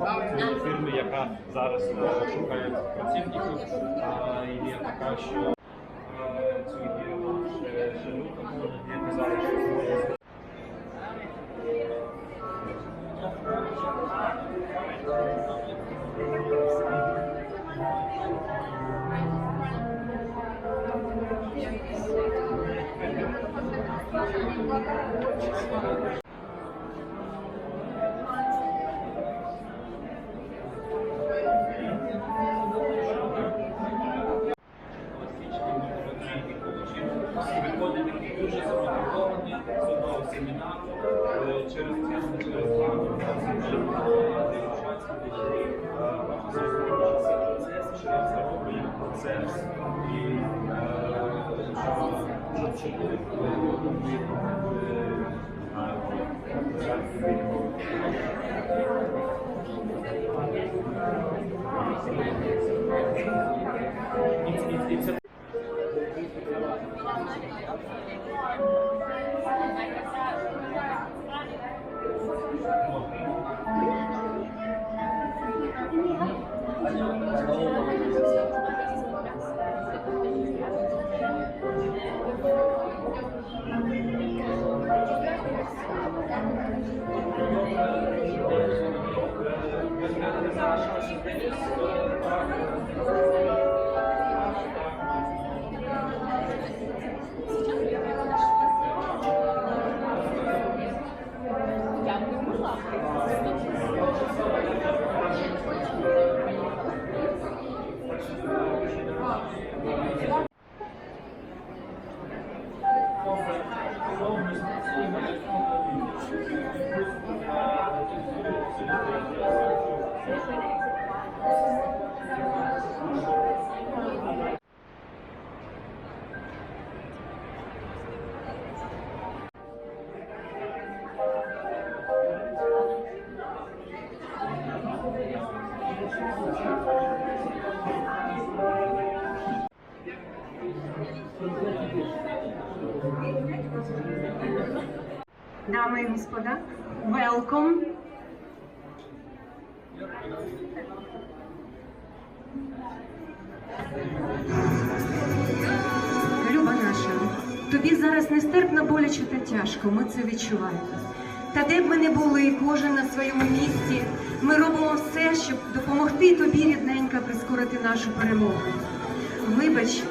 Одна фірми, яка зараз е, шукає працівників. І є така, що Yeah. Процес. І е, що що буде, коли ми і господа, welcome. Люба наша, тобі зараз нестерпно боляче та тяжко, ми це відчуваємо. Та де б ми не були, кожен на своєму місці, ми робимо все, щоб допомогти тобі, рідненька, прискорити нашу перемогу. Вибач,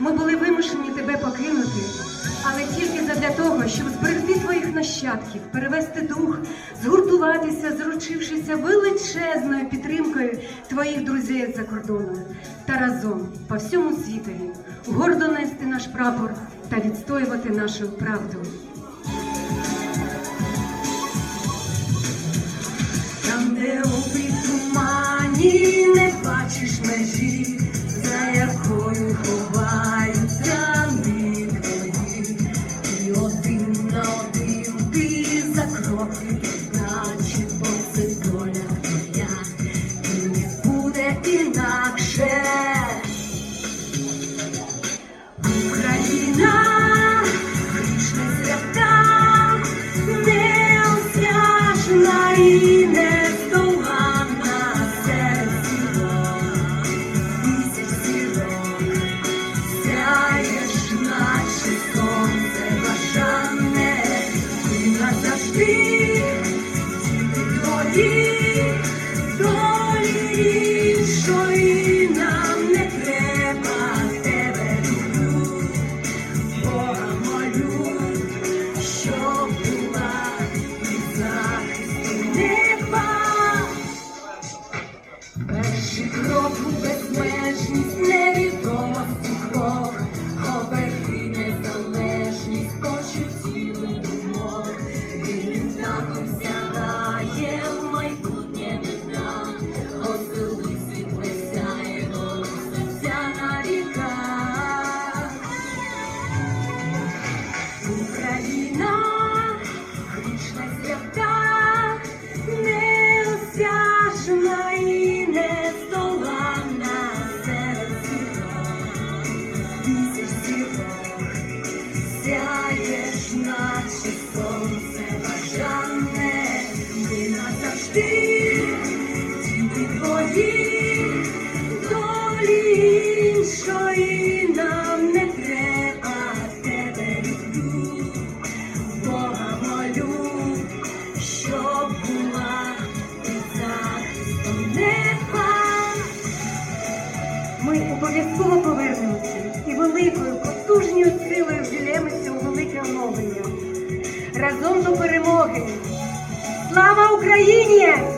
ми були вимушені тебе покинути, але тільки задля того, щоб зберегти твоїх нащадків, перевести дух, згуртуватися, зручившися величезною підтримкою твоїх друзів за кордоном та разом по всьому світові гордо нести наш прапор та відстоювати нашу правду. Там, де у тумані не бачиш межі, за якою Україні.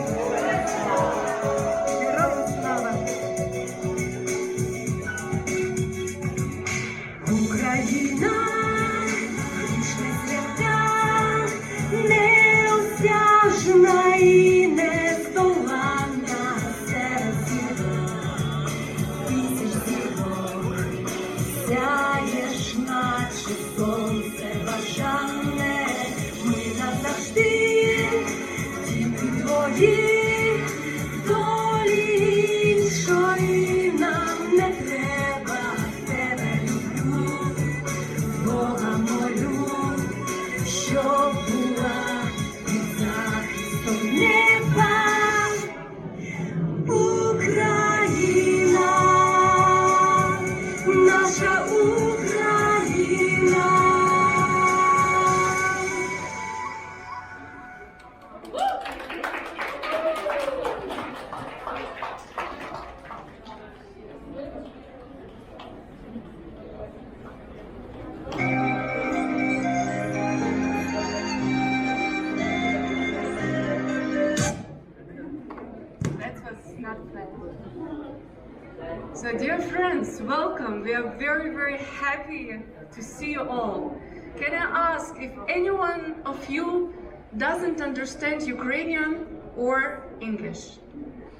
So, dear friends, welcome. We are very, very happy to see you all. Can I ask if anyone of you doesn't understand Ukrainian or English?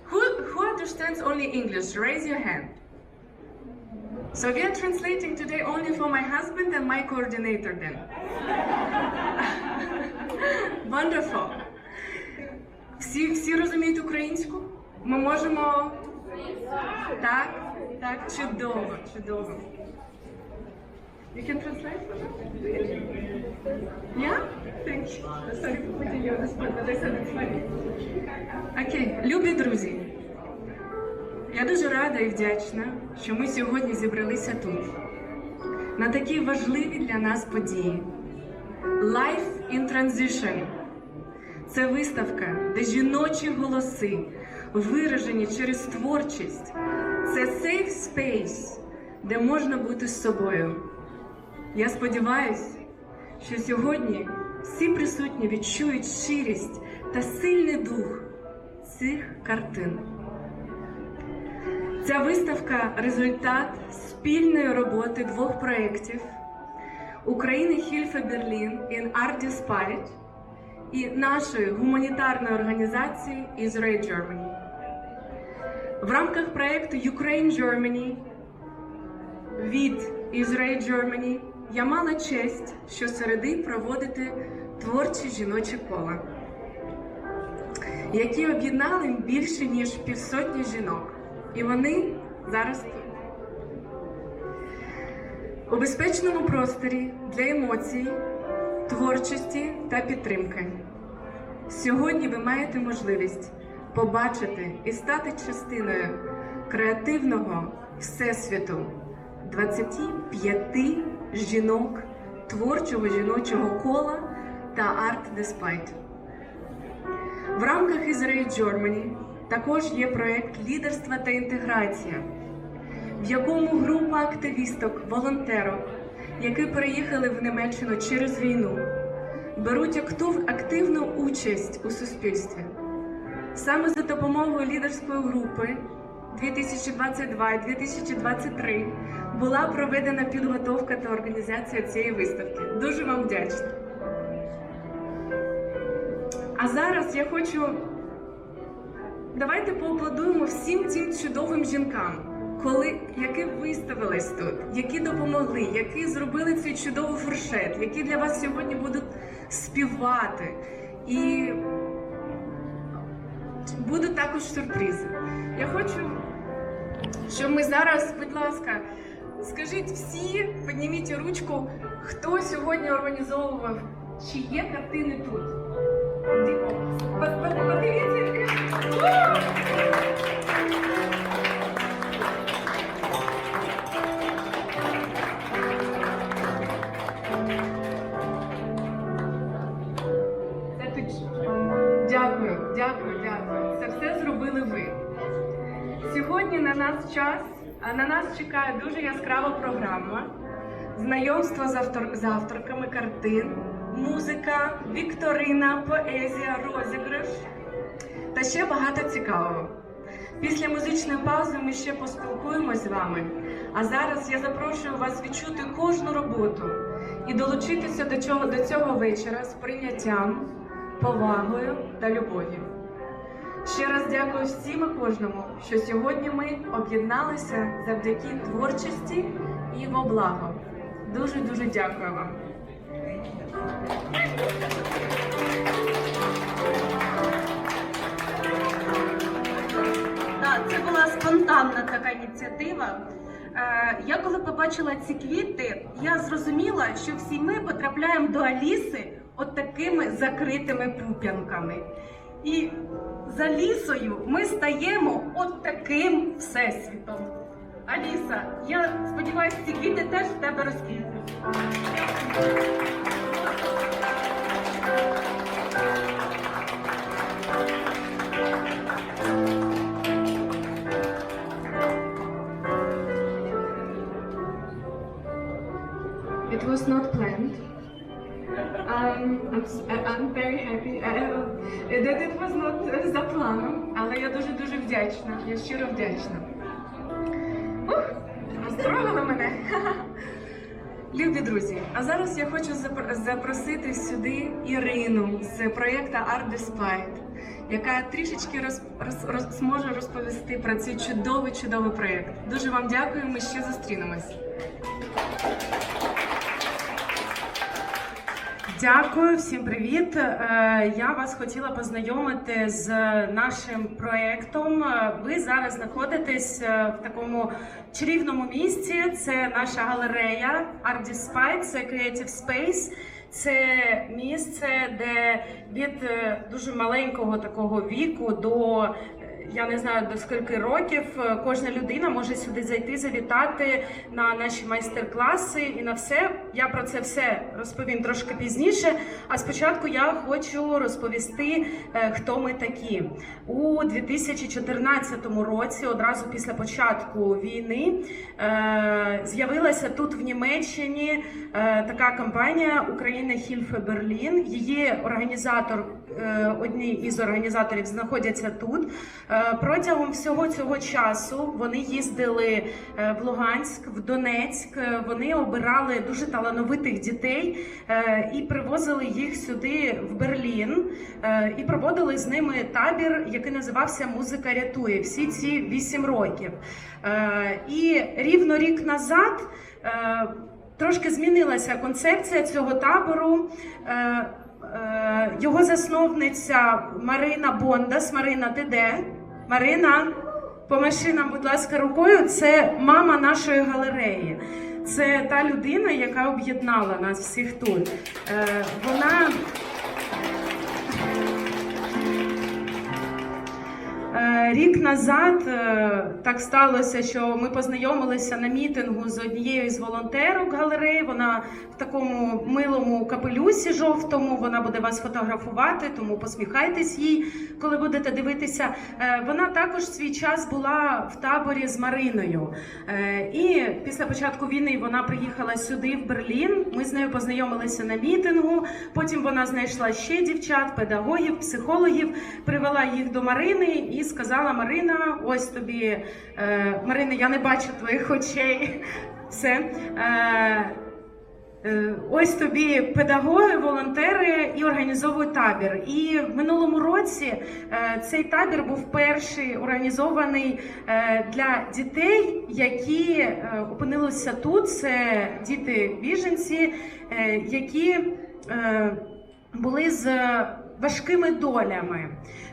Who, who understands only English? Raise your hand. So, we are translating today only for my husband and my coordinator then. Wonderful. Всі, всі розуміють українську? Ми можемо. Так, Так, чудово, чудово. You can translate for? Yeah? Thank you. Sorry for putting you on the spot, but I said it's funny. Окей, любі друзі. Я дуже рада і вдячна, що ми сьогодні зібралися тут. На такій важливій для нас події. Life in Transition. Це виставка, де жіночі голоси виражені через творчість. Це safe space, де можна бути з собою. Я сподіваюся, що сьогодні всі присутні відчують щирість та сильний дух цих картин. Ця виставка результат спільної роботи двох проєктів України Хільфе Берлін in Art Despite і нашої гуманітарної організації Israel Germany. В рамках проєкту Ukraine Germany від Israel Germany я мала честь щосереди проводити творчі жіночі кола, які об'єднали більше ніж півсотні жінок. І вони зараз тут. У безпечному просторі для емоцій, творчості та підтримки. Сьогодні ви маєте можливість побачити і стати частиною креативного всесвіту 25 жінок творчого жіночого кола та Art Despite. В рамках Israel Germany також є проект лідерства та інтеграція, в якому група активісток, волонтерок, які переїхали в Німеччину через війну, беруть активну участь у суспільстві. Саме за допомогою лідерської групи 2022-2023 була проведена підготовка та організація цієї виставки. Дуже вам вдячна. А зараз я хочу давайте поаплодуємо всім цим чудовим жінкам, коли які виставились тут, які допомогли, які зробили цей чудовий фуршет, які для вас сьогодні будуть співати. І будуть також сюрпризи. Я хочу, щоб ми зараз, будь ласка, скажіть всі, підніміть ручку, хто сьогодні організовував, чи є картини тут. Час, на нас чекає дуже яскрава програма, знайомство з, автор, з авторками картин, музика, вікторина, поезія, розіграш та ще багато цікавого. Після музичної паузи ми ще поспілкуємось з вами. А зараз я запрошую вас відчути кожну роботу і долучитися до цього, до цього вечора з прийняттям, повагою та любов'ю. Ще раз дякую всім і кожному, що сьогодні ми об'єдналися завдяки творчості і во благо. Дуже дуже дякую вам. Так, це була спонтанна така ініціатива. Е, Я коли побачила ці квіти, я зрозуміла, що всі ми потрапляємо до Аліси от такими закритими пуп'янками. І за лісою ми стаємо от таким всесвітом. Аліса, я сподіваюся, ці квіти теж в тебе розквітнуть. It was not planned. Um, I'm, I'm very not uh, за планом, але я дуже дуже вдячна. Я щиро вдячна. Ух, розтрогали мене. Любі друзі, а зараз я хочу запросити сюди Ірину з проєкту Art Despite, яка трішечки роз, роз, роз- зможе розповісти про цей чудовий чудовий проєкт. Дуже вам дякую. Ми ще зустрінемось. Дякую, всім привіт. Е, Я вас хотіла познайомити з нашим проєктом. Е, Ви зараз знаходитесь е, в такому чарівному місці. Це наша галерея Art Despite, це Creative Space. Це місце, де від дуже маленького такого віку до я не знаю до скільки років е, кожна людина може сюди зайти, завітати на наші майстер-класи і на все. Я про це все розповім трошки пізніше. А спочатку я хочу розповісти, е, хто ми такі. У 2014 році, одразу після початку війни, е, з'явилася тут в Німеччині така компанія Україна Хільфе Берлін. Її організатор, одні із організаторів знаходяться тут. Е, Протягом всього цього часу вони їздили е, в Луганськ, в Донецьк. Е, Вони обирали дуже талановитих дітей і привозили їх сюди в Берлін і проводили з ними табір, який називався Музика рятує всі ці вісім років. І рівно рік назад. Трошки змінилася концепція цього табору. Його засновниця Марина Бондас. Марина, ти де? Марина, помаши нам, будь ласка, рукою. Це мама нашої галереї. Це та людина, яка об'єднала нас всіх тут. Е, Вона. Рік назад е, так сталося, що ми познайомилися на мітингу з однією з волонтерок галереї. Вона в такому милому капелюсі жовтому. Вона буде вас фотографувати, тому посміхайтесь їй, коли будете дивитися. Е, Вона також свій час була в таборі з Мариною. Е, І після початку війни вона приїхала сюди, в Берлін. Ми з нею познайомилися на мітингу. Потім вона знайшла ще дівчат, педагогів, психологів, привела їх до Марини і сказала: Марина, ось тобі, е, Марина, я не бачу твоїх очей. Все. Е, Е, Ось тобі педагоги, волонтери і організовують табір. І в минулому році е, цей табір був перший організований е, для дітей, які опинилися тут. Це діти біженці, е, які були з важкими долями.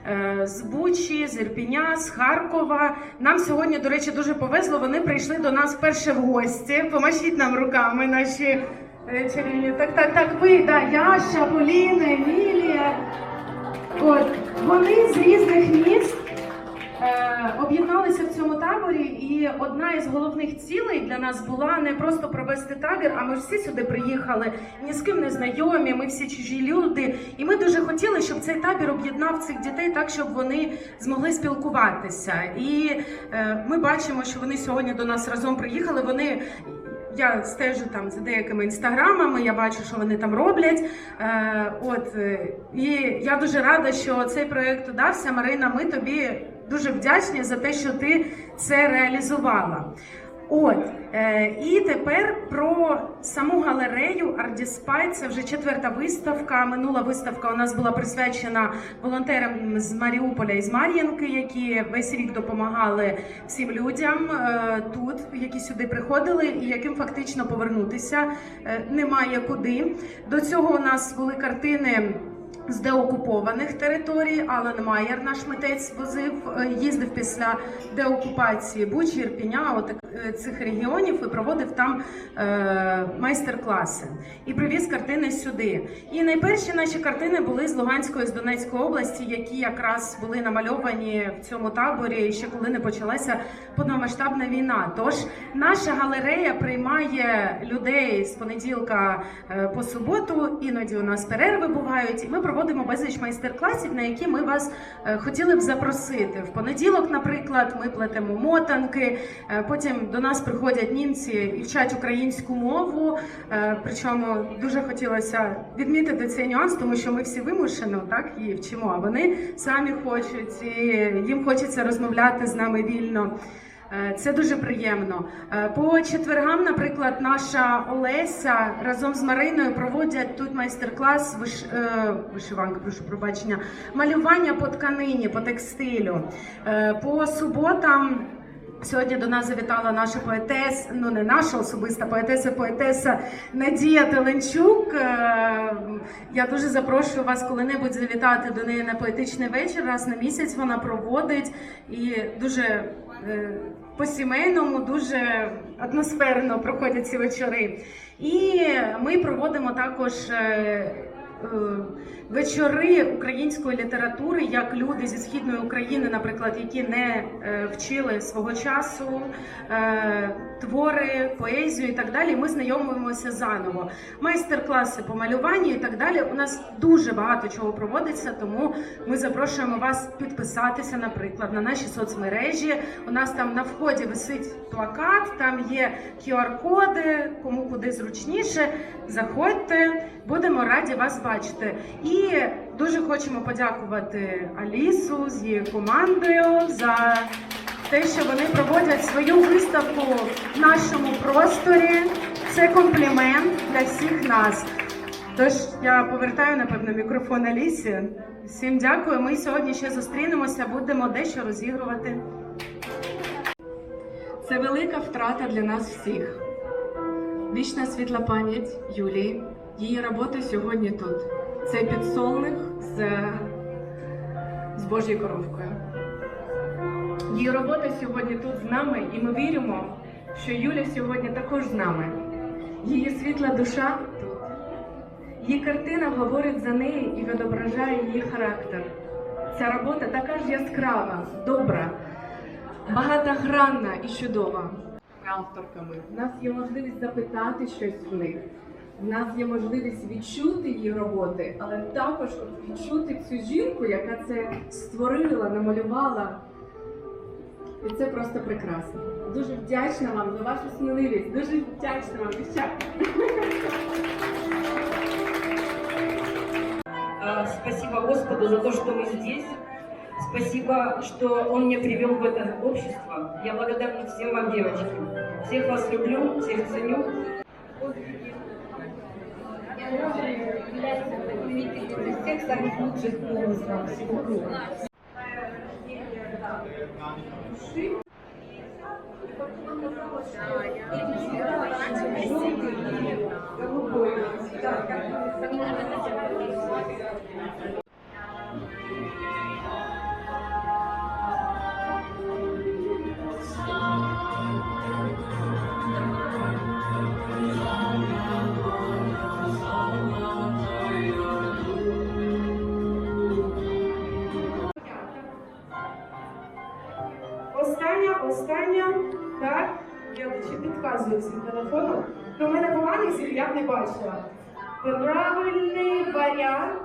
Е, З Бучі, з Ірпіня, з Харкова. Нам сьогодні, до речі, дуже повезло. Вони прийшли до нас вперше в гості. Помашіть нам руками наші е, чарівні. Так, так, так, ви, да, Яша, Поліна, Емілія. От вони з різних міст об'єдналися в цьому таборі, і одна із головних цілей для нас була не просто провести табір, а ми всі сюди приїхали, ні з ким не знайомі, ми всі чужі люди. І ми дуже хотіли, щоб цей табір об'єднав цих дітей так, щоб вони змогли спілкуватися. І е, ми бачимо, що вони сьогодні до нас разом приїхали. Вони я стежу там за деякими інстаграмами, я бачу, що вони там роблять. Е, от е, і я дуже рада, що цей проект удався. Марина, ми тобі дуже вдячні за те, що ти це реалізувала. От е, і тепер про саму галерею Despite. Це вже четверта виставка. Минула виставка у нас була присвячена волонтерам з Маріуполя і з Мар'їнки, які весь рік допомагали всім людям е, тут, які сюди приходили, і яким фактично повернутися е, немає куди. До цього у нас були картини. З деокупованих територій Алан Майер, наш митець, возив, е, їздив після деокупації Бучі, Ірпіня, от е, цих регіонів і проводив там е, майстер-класи. І привіз картини сюди. І найперші наші картини були з Луганської, з Донецької області, які якраз були намальовані в цьому таборі ще коли не почалася повномасштабна війна. Тож наша галерея приймає людей з понеділка е, по суботу, іноді у нас перерви бувають, і ми проводимо проводимо безліч майстер-класів, на які ми вас е, хотіли б запросити. В понеділок, наприклад, ми плетемо мотанки. е, Потім до нас приходять німці і вчать українську мову. Е, Причому дуже хотілося відмітити цей нюанс, тому що ми всі вимушено так її вчимо. А вони самі хочуть, і їм хочеться розмовляти з нами вільно. Е, Це дуже приємно. Е, По четвергам, наприклад, наша Олеся разом з Мариною проводять тут майстер-клас виш... е, вишиванка, прошу пробачення, малювання по тканині, по текстилю. По суботам. Сьогодні до нас завітала наша поетеса, ну не наша особиста поетеса, поетеса Надія Теленчук. Я дуже запрошую вас коли-небудь завітати до неї на поетичний вечір. Раз на місяць вона проводить і дуже по-сімейному, дуже атмосферно проходять ці вечори. І ми проводимо також. Е, Вечори української літератури, як люди зі східної України, наприклад, які не е, вчили свого часу е, твори, поезію і так далі. Ми знайомимося заново. Майстер-класи по малюванню і так далі. У нас дуже багато чого проводиться, тому ми запрошуємо вас підписатися, наприклад, на наші соцмережі. У нас там на вході висить плакат, там є QR-коди, кому куди зручніше. Заходьте, будемо раді вас бачити. І дуже хочемо подякувати Алісу з її командою за те, що вони проводять свою виставку в нашому просторі. Це комплімент для всіх нас. Тож я повертаю напевно мікрофон Алісі. Всім дякую. Ми сьогодні ще зустрінемося, будемо дещо розігрувати. Це велика втрата для нас всіх. Вічна світла пам'ять Юлії. Її робота сьогодні тут. Це підсолник з, з Божою коровкою. Її робота сьогодні тут з нами, і ми віримо, що Юля сьогодні також з нами. Її світла душа тут. Її картина говорить за неї і відображає її характер. Ця робота така ж яскрава, добра, багатогранна і чудова. Авторками в нас є можливість запитати щось в них. В нас є можливість відчути її роботи, але також відчути цю жінку, яка це створила, намалювала. І це просто прекрасно. Дуже вдячна вам за вашу сміливість. Дуже вдячна вам. Спасибо Господу за то, что мы здесь. Спасибо, что Он меня привел в это общество. Я благодарна всем вам, девочки. Всех вас люблю, всех ценю. Всех самых лучших помыслов всего круга. Остання, бачила. Правильний варіант.